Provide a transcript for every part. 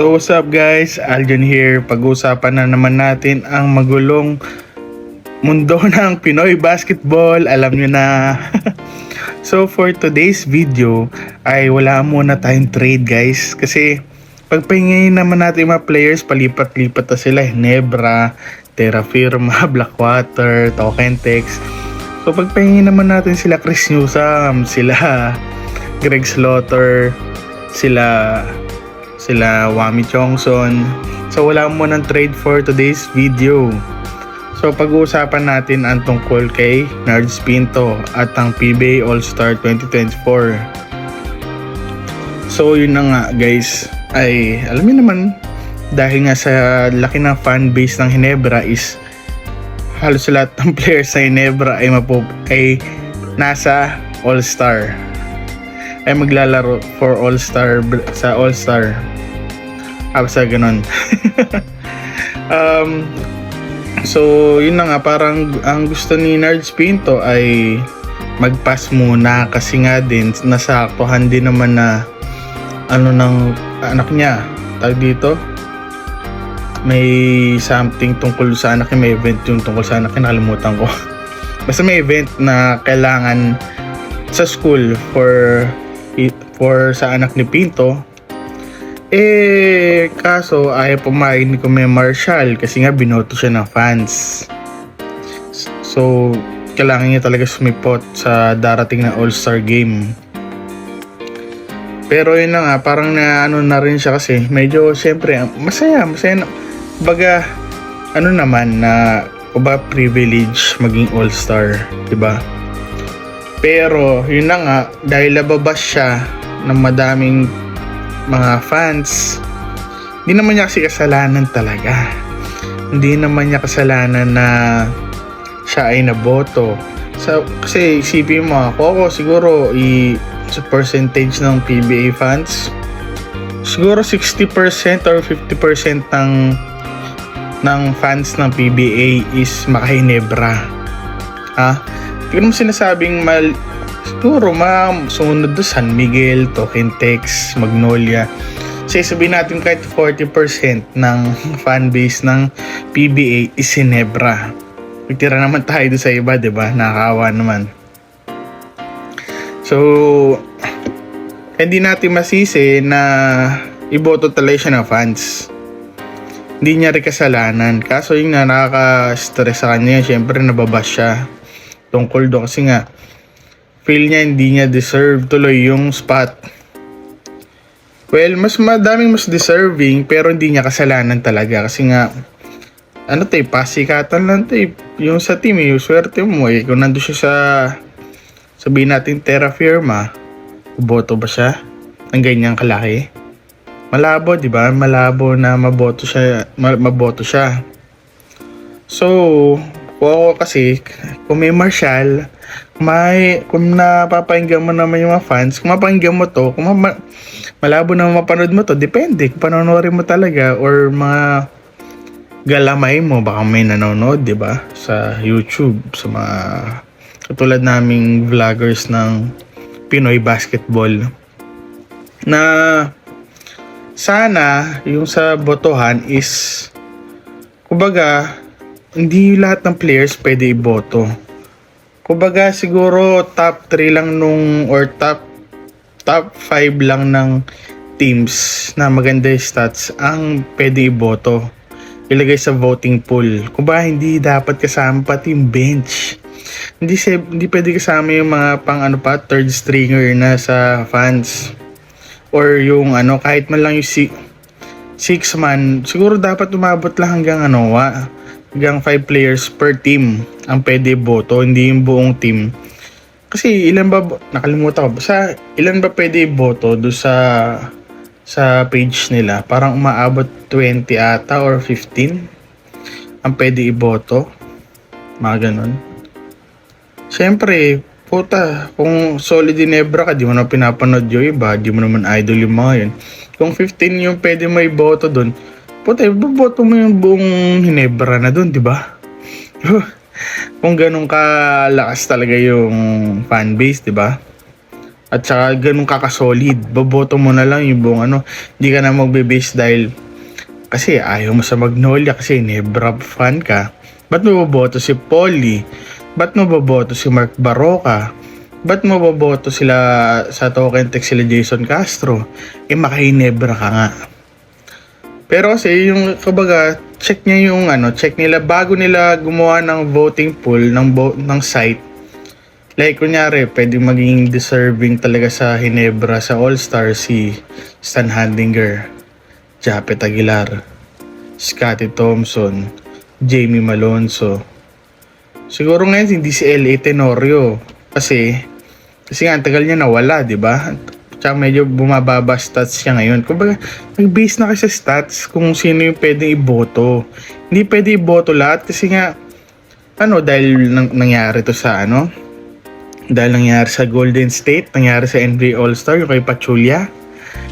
So what's up guys? Aljon here. Pag-uusapan na naman natin ang magulong mundo ng Pinoy basketball. Alam nyo na. so for today's video ay wala muna tayong trade guys. Kasi pagpahingayin naman natin mga players, palipat-lipat na sila. Nebra, Terra Firma, Blackwater, Tokentex. So pagpahingayin naman natin sila Chris Newsom, sila Greg Slaughter, sila sila Wami Chongson. So wala mo ng trade for today's video. So pag-uusapan natin ang tungkol kay Nards Pinto at ang PBA All-Star 2024. So yun na nga guys, ay alam niyo naman dahil nga sa laki ng fan base ng Hinebra is halos lahat ng players sa Hinebra ay mapup ay nasa All-Star ay maglalaro for All-Star sa All-Star. Ah, basta ganun. um, so, yun na nga, parang ang gusto ni Nards Pinto ay mag-pass muna kasi nga din nasaktuhan din naman na ano ng anak niya tag dito may something tungkol sa anak niya may event yung tungkol sa anak niya nakalimutan ko basta may event na kailangan sa school for for sa anak ni Pinto eh kaso ayaw pumayag ni Kume Marshall kasi nga binoto siya ng fans. So kailangan niya talaga sumipot sa darating na All-Star game. Pero yun na nga parang na ano na rin siya kasi medyo siyempre masaya masaya na, baga ano naman na ba privilege maging all-star, 'di ba? Pero yun na nga dahil lababas siya ng madaming mga fans. Hindi naman niya kasi kasalanan talaga. Hindi naman niya kasalanan na siya ay naboto. So, kasi isipin mo ako, ako siguro i sa percentage ng PBA fans siguro 60% or 50% ng ng fans ng PBA is makahinebra. Ha? Hindi ko naman sinasabing mal siguro ma sumunod do San Miguel, Tokentex, Magnolia. Kasi sabihin natin kahit 40% ng fan base ng PBA is Hinebra. Magtira naman tayo doon sa iba, 'di ba? Nakakawa naman. So, hindi natin masisi na iboto talaga siya ng fans. Hindi niya rin kasalanan. Kaso yung nakaka-stress sa kanya, syempre nababas siya. Tungkol doon kasi nga, feel niya hindi niya deserve tuloy yung spot. Well, mas madaming mas deserving pero hindi niya kasalanan talaga kasi nga ano tayo, pasikatan lang tayo. Yung sa team, yung swerte mo eh. Kung nandun siya sa sabihin natin Terra Firma, boto ba siya ng ganyang kalaki? Malabo, 'di ba? Malabo na maboto siya, ma- maboto siya. So, ako kasi, kung may Marshall, may, kung napapahinggan mo naman yung mga fans, kung mapahinggan mo to, kung ma- malabo na mapanood mo to, depende kung panonoodin mo talaga or mga galamay mo, baka may nanonood, di ba? Sa YouTube, sa mga katulad naming vloggers ng Pinoy basketball na sana yung sa botohan is kumbaga hindi lahat ng players pwede iboto. Kumbaga siguro top 3 lang nung or top top 5 lang ng teams na maganda yung stats ang pwede iboto. Ilagay sa voting pool. Kumbaga hindi dapat kasama pati yung bench hindi si, hindi pwede kasama yung mga pang ano pa third stringer na sa fans or yung ano kahit man lang yung si, six man siguro dapat umabot lang hanggang ano wa, hanggang 5 players per team ang pwede boto hindi yung buong team. Kasi ilan ba nakalimutan ko. Sa ilan ba pwede boto do sa sa page nila? Parang umaabot 20 ata or 15 ang pwede iboto. Mga ganun. Siyempre, puta, kung solid Ginebra ka, di mo na pinapanood yung iba, di mo naman idol yung mga yun. Kung 15 yung pwede may boto dun, puta, iboboto mo yung buong Ginebra na dun, di ba? kung ganun kalakas talaga yung fan base, di ba? At saka ganun kakasolid. Boboto mo na lang yung buong ano. Hindi ka na magbe-base dahil kasi ayaw mo sa Magnolia kasi Nebra fan ka. Ba't mo boboto si Polly? Ba't mo boboto si Mark Baroka? Ba't mo boboto sila sa token tech sila Jason Castro? Eh makahinebra ka nga. Pero kasi yung kumbaga check niya yung ano, check nila bago nila gumawa ng voting pool ng bo- ng site. Like kunyari, pwede maging deserving talaga sa Hinebra sa All-Star si Stan Handinger, Japet Aguilar, Scotty Thompson, Jamie Malonzo. Siguro ngayon hindi si L.A. Tenorio kasi kasi nga tagal niya nawala, 'di ba? Tsaka medyo bumababa stats siya ngayon. Kumbaga, nag-base na kasi stats kung sino yung pwedeng iboto. Hindi pwede iboto lahat kasi nga, ano, dahil nang, nangyari to sa ano, dahil nangyari sa Golden State, nangyari sa NBA All-Star, yung kay Pachulia,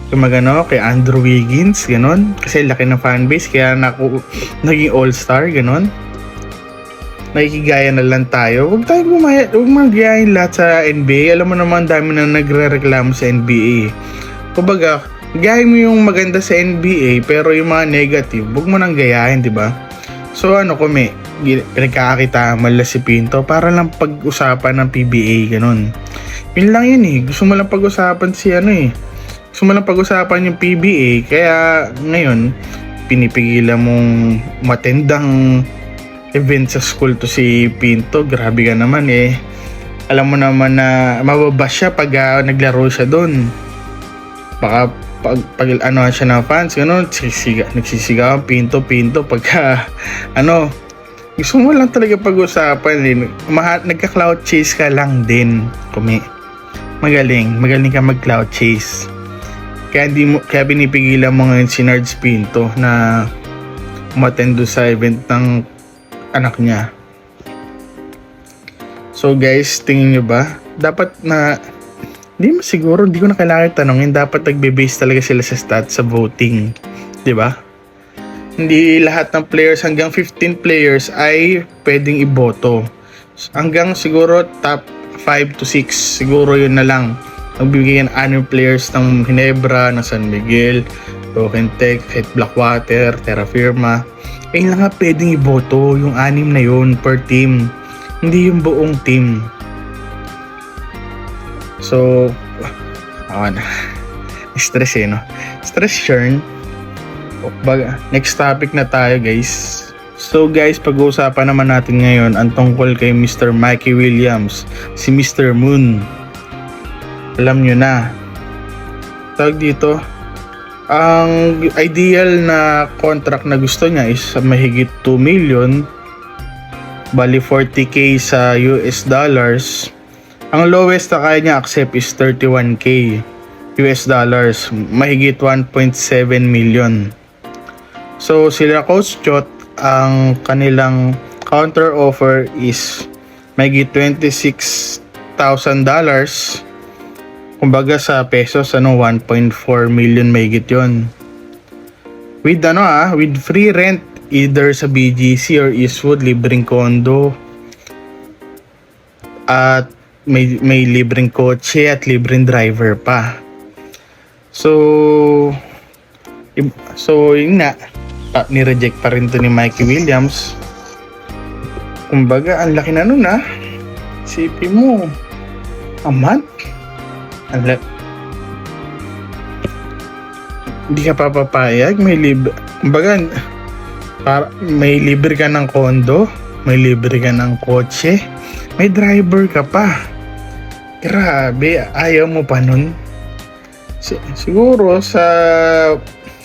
yung magano, kay Andrew Wiggins, ganon. Kasi laki ng fanbase, kaya naku, naging All-Star, ganon nakikigaya na lang tayo. Huwag tayo gumaya, huwag magayain lahat sa NBA. Alam mo naman, dami na nagre-reklamo sa NBA. Kumbaga, gayahin mo yung maganda sa NBA, pero yung mga negative, huwag mo nang gayahin, di ba? So ano kumi, pinagkakakita mala si Pinto para lang pag-usapan ng PBA, ganun. Yun lang yun eh. Gusto mo lang pag-usapan si ano eh. Gusto mo lang pag-usapan yung PBA, kaya ngayon, pinipigilan mong matendang event sa school to si Pinto. Grabe ka naman eh. Alam mo naman na mababas siya pag ah, naglaro siya doon. Baka pag, pag ano siya ng fans, gano'n, sisiga, nagsisigaw, pinto, pinto, pagka, ano, gusto mo lang talaga pag-usapan din. Maha, nagka-cloud chase ka lang din, kumi. Magaling, magaling ka mag-cloud chase. Kaya, di mo, kaya binipigilan mo ngayon si Nards Pinto na umatendo sa event ng anak niya. So guys, tingin nyo ba? Dapat na hindi mo siguro, hindi ko na kailangan tanongin. Dapat nagbe-base talaga sila sa stats sa voting. ba? Hindi lahat ng players hanggang 15 players ay pwedeng iboto. Hanggang siguro top 5 to 6 siguro yun na lang. Magbibigay ng anong players ng Hinebra, ng San Miguel, Token Tech, Blackwater, Terra Firma. Ayun lang nga pwedeng iboto, yung anim na yun per team. Hindi yung buong team. So, awan. Stress eh, no? Stress churn. Next topic na tayo, guys. So guys, pag-uusapan naman natin ngayon ang tungkol kay Mr. Mikey Williams, si Mr. Moon. Alam nyo na. Tawag dito, ang ideal na contract na gusto niya is mahigit 2 million. Bali 40k sa US dollars. Ang lowest na kaya niya accept is 31k US dollars. Mahigit 1.7 million. So sila Coach Chot ang kanilang counter offer is mahigit 26,000 dollars Kumbaga sa pesos, ano, 1.4 million mahigit yon. With ano ah, with free rent either sa BGC or Eastwood, libreng condo. At may, may libreng kotse at libreng driver pa. So, so yun nga, pa, ni-reject pa rin to ni Mikey Williams. Kumbaga, ang laki na nun ah. Sipi mo, a month? Ang la- Hindi ka papapayag, may libre, kumbaga, para, may libre ka ng kondo, may libre ka ng kotse, may driver ka pa. Grabe, ayaw mo pa nun. Si- siguro sa,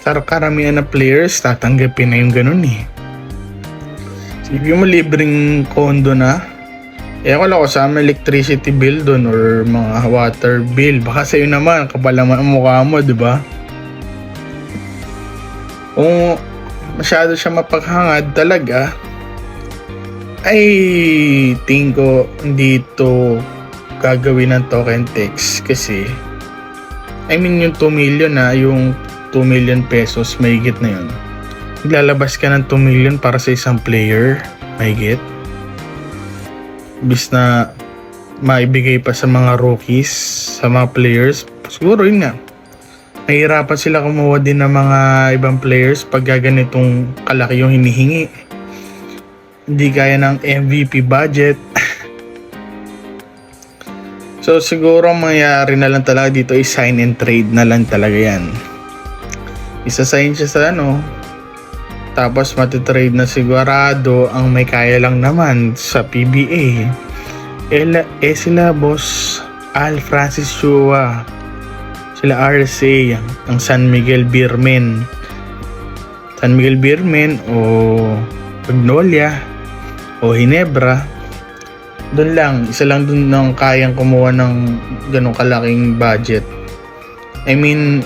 sa karamihan na players, tatanggapin na yung ganun eh. Sige mo libreng kondo na, eh wala ko sa electricity bill doon or mga water bill. Baka sa'yo naman, kapal naman ang mukha mo, di ba? Kung masyado siya mapaghangad talaga, ay tingin ko hindi to gagawin ng token text kasi I mean yung 2 million na yung 2 million pesos mahigit na yun naglalabas ka ng 2 million para sa isang player mahigit bis na maibigay pa sa mga rookies, sa mga players. Siguro yun nga. Nahihirapan sila kumuha din ng mga ibang players pag ganitong kalaki yung hinihingi. Hindi kaya ng MVP budget. so siguro ang mangyayari na lang talaga dito is sign and trade na lang talaga yan. Isa-sign siya sa ano, tapos matitrade na sigurado ang may kaya lang naman sa PBA. Ela, eh sila boss Al Francis Chua. Sila RSA, ang San Miguel Beermen. San Miguel Beermen o Magnolia o Hinebra. Doon lang, isa lang doon nang kayang kumuha ng ganong kalaking budget. I mean,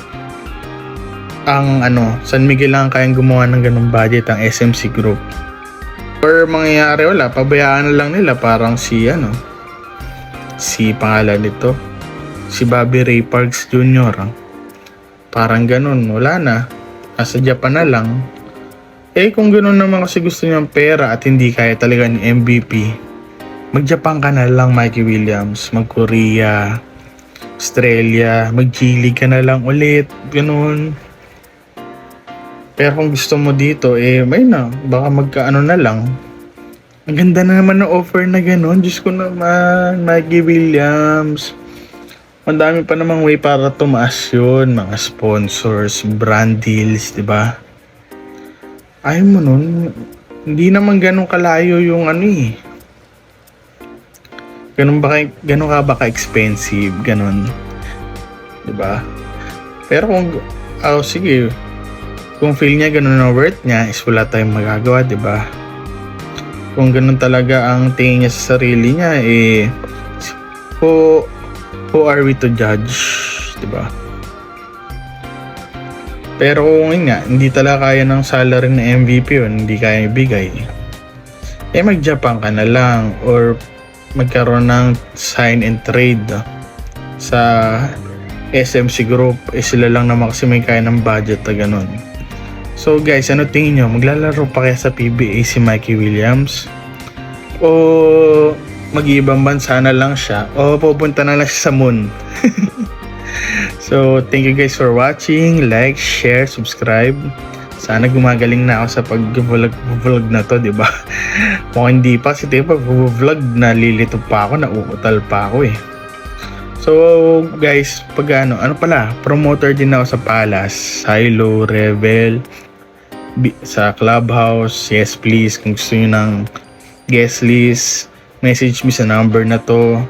ang ano, San Miguel lang ang kayang gumawa ng ganong budget ang SMC Group. Or mangyayari wala, pabayaan na lang nila parang si ano, si pangalan nito, si Bobby Ray Parks Jr. ah. Parang ganun, wala na. Nasa Japan na lang. Eh kung ganun naman kasi gusto niyang pera at hindi kaya talaga ni MVP, mag-Japan ka na lang Mikey Williams, mag-Korea, Australia, mag-Chile ka na lang ulit, ganun. Pero kung gusto mo dito, eh, may na. Baka magkaano na lang. Ang ganda na naman ng offer na gano'n. Diyos ko naman, Maggie Williams. Ang dami pa namang way para tumaas yun. Mga sponsors, brand deals, di ba? Ayaw mo nun. Hindi naman ganun kalayo yung ano eh. Ganun ba ganun ka ba ka-expensive? Ganun. Di ba? Pero kung, oh, sige, kung feel niya ganun ang worth niya, is wala tayong magagawa, di ba? Kung ganun talaga ang tingin niya sa sarili niya, eh, who, who are we to judge, di ba? Pero kung nga, hindi talaga kaya ng salary ng MVP yun, hindi kaya ibigay, eh mag-Japan ka na lang or magkaroon ng sign and trade sa SMC Group, eh sila lang naman kasi may kaya ng budget na ganun. So guys, ano tingin nyo? Maglalaro pa kaya sa PBA si Mikey Williams? O mag-ibang bansa na lang siya? O pupunta na lang siya sa moon? so, thank you guys for watching. Like, share, subscribe. Sana gumagaling na ako sa pag-vlog vlog na to, di ba? Kung hindi pa, kasi pag vlog nalilito pa ako, nauutal pa ako eh. So, guys, pag ano, ano pala, promoter din ako sa Palace, Silo, Rebel, sa Clubhouse, yes please, kung gusto nyo ng guest list, message me sa number na to,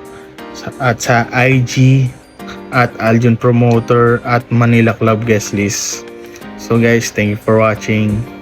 at sa IG, at Aljon Promoter, at Manila Club guest list. So guys, thank you for watching.